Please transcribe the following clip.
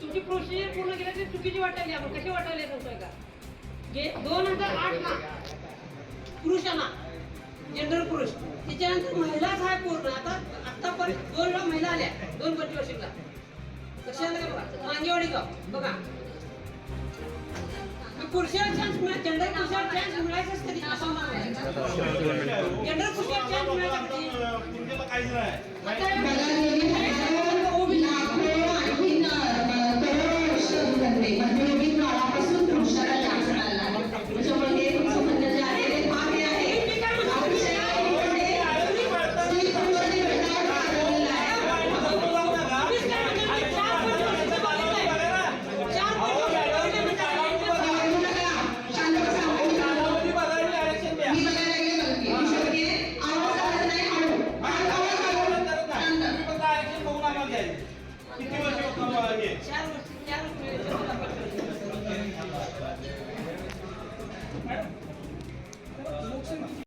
तुमची प्रोसिजर पूर्ण केली ती चुकीची वाटायली. आपण कशी वाटायली? सांगतोय का? जे दोन हजार आठ ला पुरुषांना जेंडर पुरुष. त्याच्यानंतर महिलाच आहे पूर्ण. आता आतापर्यंत दोन वेळा महिला आल्या. दोन पंचवर्षीला कशाला काय बघा. मांगेवाडी गाव. बघा. पुरुषाला चान्स मिळाला जेंडर पुरुषाला चान्स मिळायचाच कधी? असं म्हणायचं जेंडर पुरुषाला चान्स मिळायचा कधी? शांत. किती वर्ष होतं हे? चार